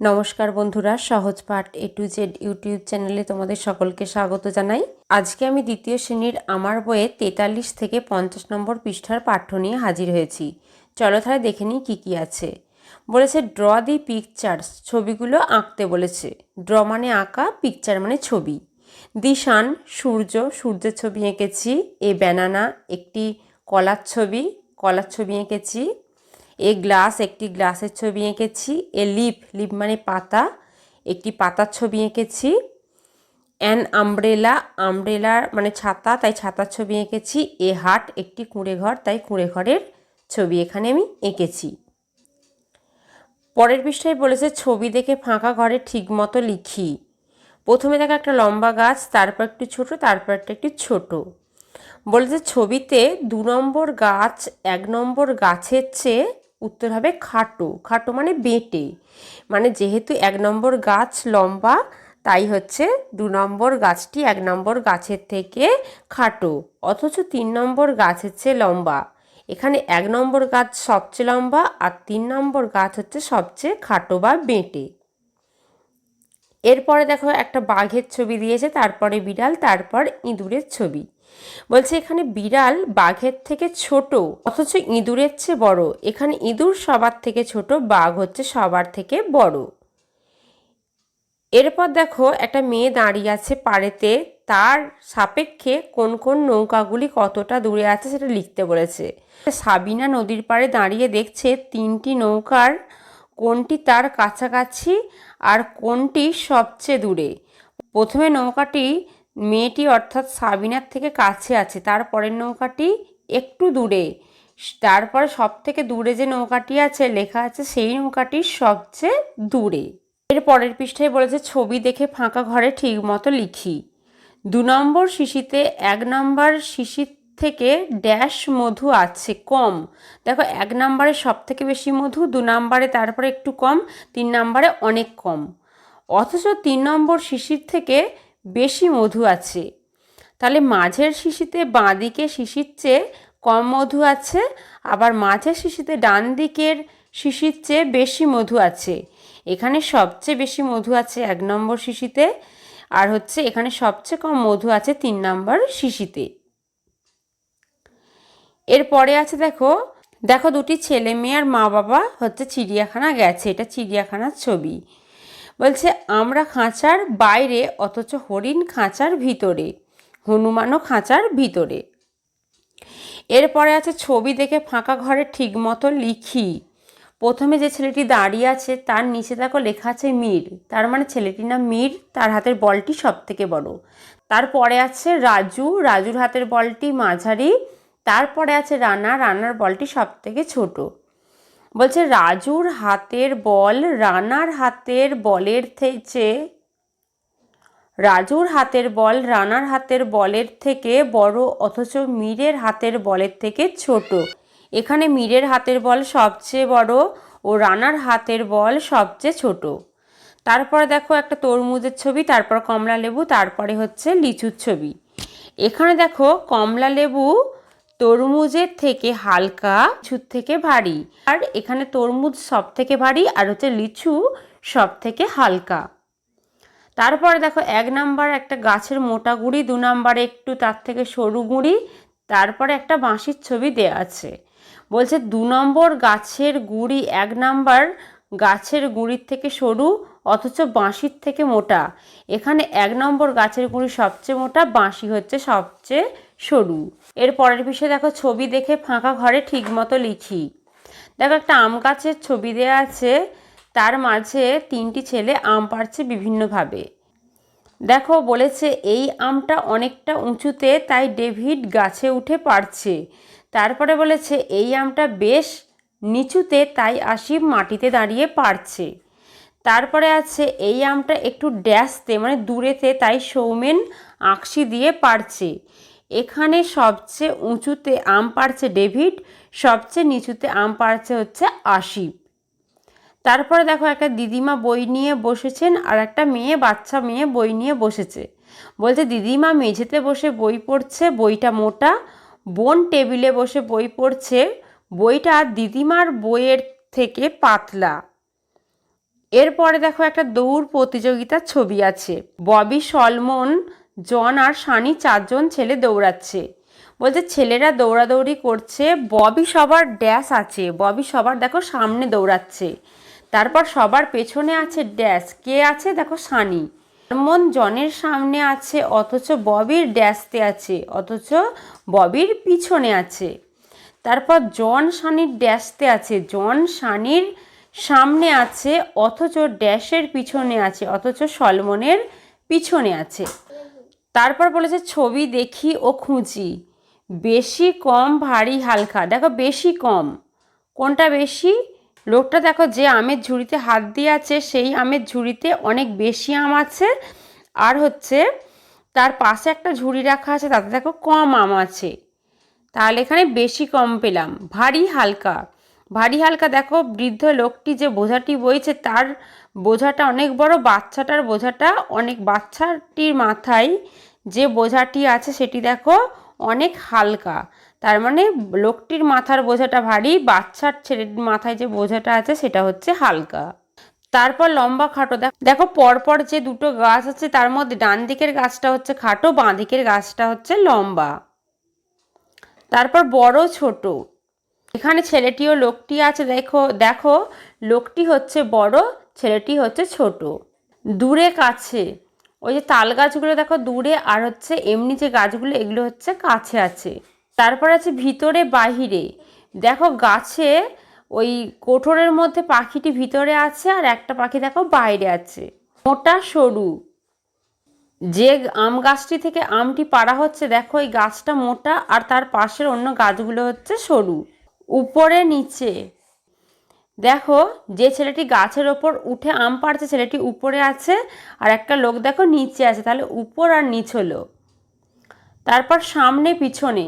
নমস্কার বন্ধুরা, সহজ পাঠ এ টু জেড ইউটিউব চ্যানেলে তোমাদের সকলকে স্বাগত জানাই। আজকে আমি দ্বিতীয় শ্রেণির আমার বইয়ে তেতাল্লিশ থেকে পঞ্চাশ নম্বর পৃষ্ঠার পাঠ্য নিয়ে হাজির হয়েছি। চলো তাহলে দেখে নিই কী কী আছে। বলেছে ড্র দি পিকচার্স ছবিগুলো আঁকতে বলেছে। ড্র মানে আঁকা পিকচার মানে ছবি। দি সান সূর্য সূর্যের ছবি এঁকেছি এ ব্যানানা একটি কলার ছবি কলার ছবি এঁকেছি এ গ্লাস একটি গ্লাসের ছবি এঁকেছি, এ লিপ লিপ মানে পাতা, একটি পাতার ছবি এঁকেছি, অ্যান আমব্রেলা, আমব্রেলার মানে ছাতা, তাই ছাতার ছবি এঁকেছি, এ হাট একটি কুঁড়ে ঘর তাই কুঁড়ে ঘরের ছবি এখানে আমি এঁকেছি। পরের পৃষ্ঠায় বলেছে, ছবি দেখে ফাঁকা ঘরে ঠিক মতো লিখি। প্রথমে দেখা একটা লম্বা গাছ, তারপর একটু ছোট, তারপর একটা একটু ছোট। বলেছে, ছবিতে দু নম্বর গাছ এক নম্বর গাছের চেয়ে উত্তর হবে খাটো। খাটো মানে বেঁটে। মানে যেহেতু এক নম্বর গাছ লম্বা, তাই হচ্ছে দু নম্বর গাছটি এক নম্বর গাছের থেকে খাটো। অথচ তিন নম্বর গাছের চেয়ে লম্বা। এখানে এক নম্বর গাছ সবচেয়ে লম্বা আর তিন নম্বর গাছ হচ্ছে সবচেয়ে খাটো বা বেঁটে। এরপরে দেখো একটা বাঘের ছবি দিয়েছে, তারপরে বিড়াল, তারপর ইঁদুরের ছবি। বলছে এখানে বিড়াল বাঘের থেকে ছোট, অথচ ইঁদুরের চেয়ে বড়। এখানে ইঁদুর সবার থেকে ছোট, বাঘ হচ্ছে সবার থেকে বড়। এরপর দেখো, একটা মেয়ে দাঁড়িয়ে আছে পাড়েতে। তার সাপেক্ষে কোন কোন নৌকাগুলি কতটা দূরে আছে সেটা লিখতে বলেছে। সাবিনা নদীর পাড়ে দাঁড়িয়ে দেখছে তিনটি নৌকার কোনটি তার কাছাকাছি আর কোনটি সবচেয়ে দূরে। প্রথমে নৌকাটি মেয়েটি অর্থাৎ সাবিনার থেকে কাছে আছে তারপরের নৌকাটি একটু দূরে। তারপরে সব থেকে দূরে যে নৌকাটি আছে, লেখা আছে সেই নৌকাটি সবচেয়ে দূরে। এর পরের পৃষ্ঠায় বলেছে, ছবি দেখে ফাঁকা ঘরে ঠিক মতো লিখি। দু নম্বর শিশিতে, এক নম্বর শিশির থেকে ড্যাশ মধু আছে কম। দেখো, এক নম্বরে সব থেকে বেশি মধু, দু নম্বরে তারপরে একটু কম, তিন নম্বরে অনেক কম। অথচ তিন নম্বর শিশির থেকে বেশি মধু আছে। তাহলে মাঝের শিশিতে বাঁ দিকে শিশির চেয়ে কম মধু আছে, আবার মাঝের শিশিতে ডান দিকের শিশির চেয়ে বেশি মধু আছে। এখানে সবচেয়ে বেশি মধু আছে এক নম্বর শিশিতে, আর হচ্ছে এখানে সবচেয়ে কম মধু আছে তিন নম্বর শিশিতে। এরপরে আছে দেখো দেখো দুটি ছেলে মেয়ে আর মা বাবা হচ্ছে চিড়িয়াখানা গেছে, এটা চিড়িয়াখানার ছবি। বলছে, আমরা খাঁচার বাইরে, অথচ হরিণ খাঁচার ভিতরে, হনুমানও খাঁচার ভিতরে। এরপরে আছে, ছবি দেখে ফাঁকা ঘরে ঠিক মতো লিখি। প্রথমে যে ছেলেটি দাঁড়িয়ে আছে, তার নিচে দেখো লেখা আছে মীর। তার মানে ছেলেটির নাম মীর, তার হাতের বলটি সব থেকে বড়। তারপরে আছে, রাজু। রাজুর হাতের বলটি মাঝারি। তারপরে আছে, রানা। রানার বলটি সব থেকে ছোটো। বলছে, রাজুর হাতের বল, রানার হাতের বলের থেকে, রাজুর হাতের বল, রানার হাতের বলের থেকে বড়, অথচ মীরের হাতের বলের থেকে ছোট। এখানে মীরের হাতের বল সবচেয়ে বড় ও রানার হাতের বল সবচেয়ে ছোট। তারপরে দেখো একটা তরমুজের ছবি, তারপর কমলা লেবু তারপরে হচ্ছে লিচুর ছবি। এখানে দেখো কমলা লেবু তরমুজের থেকে হালকা, লিচুর থেকে ভারী। আর এখানে তরমুজ সব থেকে ভারী আর হচ্ছে লিচু সব থেকে হালকা। তারপরে দেখো এক নাম্বার একটা গাছের মোটা গুঁড়ি, দু নাম্বারে একটু তার থেকে সরু গুঁড়ি, তারপরে একটা বাঁশির ছবি দেওয়া আছে। বলছে দু নম্বর গাছের গুঁড়ি এক নাম্বার গাছের গুঁড়ির থেকে সরু, অথচ বাঁশির থেকে মোটা। এখানে এক নম্বর গাছের গুঁড়ি সবচেয়ে মোটা, বাঁশি হচ্ছে সবচেয়ে সরু। এর পরের বিষয়ে দেখো, ছবি দেখে ফাঁকা ঘরে ঠিক মতো লিখি। দেখো, একটা আম গাছের ছবি দেওয়া আছে। তার মাঝে তিনটি ছেলে আম পাড়ছে বিভিন্নভাবে। দেখো, বলেছে, এই আমটা অনেকটা উঁচুতে, তাই ডেভিড গাছে উঠে পারছে তারপরে বলেছে, এই আমটা বেশ নিচুতে, তাই আসিফ মাটিতে দাঁড়িয়ে পারছে তারপরে আছে, এই আমটা একটু ড্যাশতে মানে দূরেতে, তাই সৌমেন আঁকশি দিয়ে পারছে এখানে সবচেয়ে উঁচুতে আম পারছে ডেভিড, সবচেয়ে নিচুতে আম পারছে হচ্ছে আশিফ। তারপরে দেখো একটা দিদিমা বই নিয়ে বসেছেন আর একটা মেয়ে, বাচ্চা মেয়ে বই নিয়ে বসেছে। বলছে, দিদিমা মেঝেতে বসে বই পড়ছে, বইটা মোটা। বোন টেবিলে বসে বই পড়ছে। বইটা দিদিমার বইয়ের থেকে পাতলা। এরপরে দেখো একটা দৌড় প্রতিযোগিতার ছবি আছে। ববি সলমন জন আর সানি চারজন ছেলে দৌড়াচ্ছে। বলছে, ছেলেরা দৌড়াদৌড়ি করছে, ববি সবার ড্যাশ আছে, ববি সবার দেখো সামনে দৌড়াচ্ছে। তারপর সবার পেছনে আছে ড্যাশ, কে আছে? দেখো সানি সলমন জনের সামনে আছে, অথচ ববির ড্যাশতে আছে, অথচ ববির পিছনে আছে। তারপর জন সানির ড্যাশতে আছে, জন সানির সামনে আছে, অথচ ড্যাশের পিছনে আছে, অথচ সলমনের পিছনে আছে। তারপর বলেছে, ছবি দেখি ও খুঁজি। বেশি কম, ভারী, হালকা। দেখো, বেশি কম। কোনটা বেশি? লোকটা দেখো, যে আমের ঝুড়িতে হাত দিয়ে আছে সেই আমের ঝুড়িতে অনেক বেশি আম আছে। আর হচ্ছে, তার পাশে একটা ঝুড়ি রাখা আছে, তাতে দেখো কম আম আছে। তাহলে এখানে বেশি কম পেলাম। ভারী, হালকা। ভারী, হালকা দেখো, বৃদ্ধ লোকটি যে বোঝাটি বইছে, তার বোঝাটা অনেক বড়, বাচ্চাটার বোঝাটা অনেক, বাচ্চাটির মাথায় যে বোঝাটি আছে সেটি দেখো অনেক হালকা। তার মানে লোকটির মাথার বোঝাটা ভারী, বাচ্চার ছেলের মাথায় যে বোঝাটা আছে সেটা হচ্ছে হালকা। তারপর লম্বা খাটো দেখো পরপর যে দুটো গাছ আছে তার মধ্যে ডান দিকের গাছটা হচ্ছে খাটো, বাঁ দিকের গাছটা হচ্ছে লম্বা। তারপর বড় ছোট। এখানে ছেলেটি ও লোকটি আছে, দেখো দেখো, লোকটি হচ্ছে বড় ছেলেটি হচ্ছে ছোট। দূরে কাছে, ওই যে তাল গাছগুলো দেখো দূরে, আর হচ্ছে এমনি যে গাছগুলো, এগুলো হচ্ছে কাছে আছে। তারপর আছে ভিতরে বাহিরে। দেখো গাছে ওই কোঠরের মধ্যে পাখিটি ভিতরে আছে, আর একটা পাখি দেখো বাইরে আছে। মোটা সরু। যে আম গাছটি থেকে আমটি পাড়া হচ্ছে, দেখো এই গাছটা মোটা, আর তার পাশের অন্য গাছগুলো হচ্ছে সরু। উপরে, নিচে। দেখো, যে ছেলেটি গাছের ওপর উঠে আম পাড়ছে, ছেলেটি উপরে আছে আর একটা লোক দেখো নিচে আছে, তাহলে উপর আর নিচ হলো। তারপর সামনে পিছনে,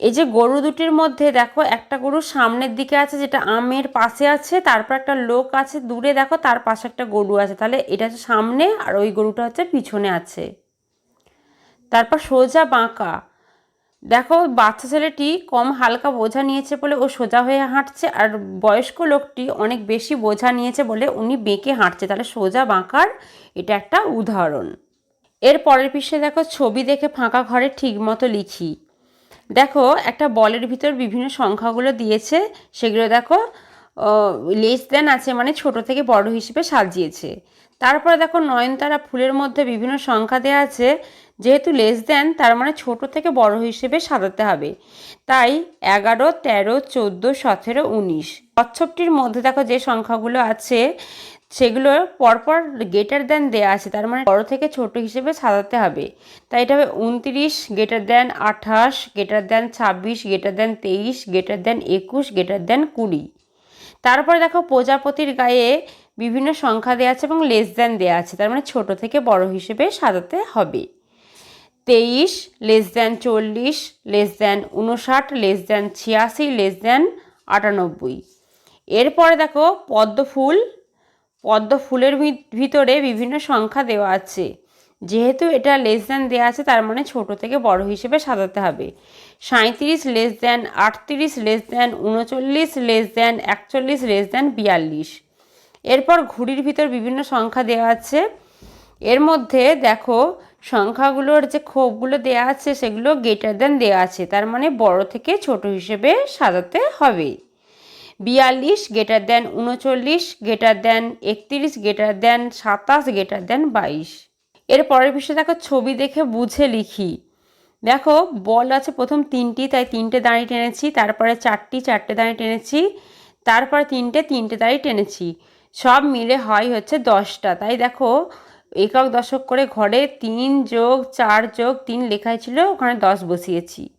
এই যে গরু দুটির মধ্যে দেখো, একটা গরু সামনের দিকে আছে যেটা আমের পাশে আছে, তারপর একটা লোক আছে দূরে, দেখো তার পাশে একটা গরু আছে, তাহলে এটা হচ্ছে সামনে আর ওই গরুটা হচ্ছে পিছনে আছে। তারপর সোজা বাঁকা দেখো, বাচ্চা ছেলেটি কম হালকা বোঝা নিয়েছে বলে ও সোজা হয়ে হাঁটছে আর বয়স্ক লোকটি অনেক বেশি বোঝা নিয়েছে বলে উনি বেঁকে হাঁটছে। তাহলে সোজা বাঁকার এটা একটা উদাহরণ। এর পরের পৃষ্ঠে দেখো, ছবি দেখে ফাঁকা ঘরে ঠিক মতো লিখি। দেখো, একটা বলের ভিতর বিভিন্ন সংখ্যাগুলো দিয়েছে। সেগুলো দেখো লেস দেন আছে মানে ছোট থেকে বড় হিসেবে সাজিয়েছে। তারপরে দেখো, নয়নতারা ফুলের মধ্যে বিভিন্ন সংখ্যা দেওয়া আছে। যেহেতু লেস দেন তার মানে ছোট থেকে বড় হিসেবে সাজাতে হবে। তাই এগারো, তেরো, চোদ্দ, সতেরো, উনিশ। কচ্ছপটির মধ্যে দেখো যে সংখ্যাগুলো আছে, সেগুলো পরপর গেটার দেন দেয়া আছে, তার মানে বড় থেকে ছোট হিসেবে সাজাতে হবে। তাই এটা হবে উনত্রিশ গেটার দেন আঠাশ গেটার দেন ছাব্বিশ গেটার দেন তেইশ গেটার দেন একুশ গেটার দেন কুড়ি। তারপরে দেখো প্রজাপতির গায়ে বিভিন্ন সংখ্যা দেওয়া আছে এবং লেস দেন দেওয়া আছে, তার মানে ছোট থেকে বড় হিসেবে সাজাতে হবে। তেইশ লেস দেন চল্লিশ লেস দেন উনষাট লেস দেন ছিয়াশি লেস দেন আটানব্বই। এরপরে দেখো পদ্ম ফুল। পদ্ম ফুলের ভিতরে বিভিন্ন সংখ্যা দেওয়া আছে। যেহেতু এটা লেস দেন দেওয়া আছে, তার মানে ছোট থেকে বড় হিসেবে সাজাতে হবে। সাঁত্রিশ লেস দেন আটত্রিশ লেস দেন উনচল্লিশ লেস দেন একচল্লিশ লেস দেন বিয়াল্লিশ। এরপর ঘুড়ির ভিতর বিভিন্ন সংখ্যা দেওয়া আছে। এর মধ্যে দেখো সংখ্যাগুলোর যে ক্ষোভগুলো দেওয়া আছে, সেগুলো গেটার দেন দেওয়া আছে। তার মানে বড় থেকে ছোট হিসেবে সাজাতে হবে। বিয়াল্লিশ গেটার দেন উনচল্লিশ গেটার দেন একত্রিশ গেটার দেন সাতাশ গেটার দেন বাইশ। এর পরের বিষয়ে দেখো, ছবি দেখে বুঝে লিখি। দেখো, বল আছে প্রথম তিনটি, তাই তিনটে দাঁড়িয়ে টেনেছি, তারপরে চারটি, চারটে দাঁড়িয়ে টেনেছি, তারপরে তিনটে তিনটে দাঁড়িয়ে টেনেছি। সব মিলে হয় হচ্ছে দশটা। তাই দেখো একক দশক করে ঘরে তিন যোগ, চার যোগ, তিন লেখাই ছিল, ওখানে দশ বসিয়েছি।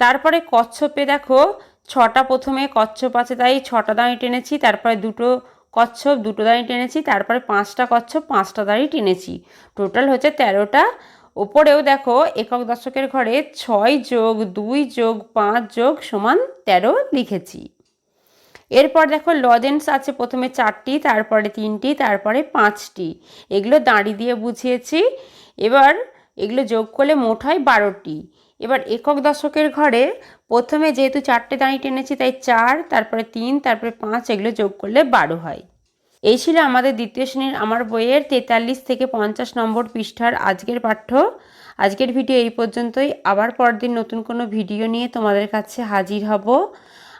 তারপরে কচ্ছপে দেখো, ছটা প্রথমে কচ্ছপ আছে, তাই ছটা দাঁড়িয়ে টেনেছি, তারপরে দুটো কচ্ছপ, দুটো দাঁড়িয়ে টেনেছি, তারপরে পাঁচটা কচ্ছপ, পাঁচটা দাঁড়িয়ে টেনেছি। টোটাল হচ্ছে তেরোটা। ওপরেও দেখো, একক দশকের ঘরে ছয় যোগ, দুই যোগ, পাঁচ যোগ সমান তেরো লিখেছি। এরপর দেখো লজেন্স আছে প্রথমে চারটি, তারপরে তিনটি, তারপরে পাঁচটি। এগুলো দাঁড়ি দিয়ে বুঝিয়েছি। এবার এগুলো যোগ করলে মোট হয় বারোটি। এবার একক দশকের ঘরে প্রথমে যেহেতু চারটে দাঁড়ি টেনেছি, তাই চার, তারপরে তিন, তারপরে পাঁচ, এগুলো যোগ করলে বারো হয়। এই ছিল আমাদের দ্বিতীয় শ্রেণির আমার বইয়ের তেতাল্লিশ থেকে পঞ্চাশ নম্বর পৃষ্ঠার আজকের পাঠ্য। আজকের ভিডিও এই পর্যন্তই। আবার পরদিন নতুন কোনো ভিডিও নিয়ে তোমাদের কাছে হাজির হব।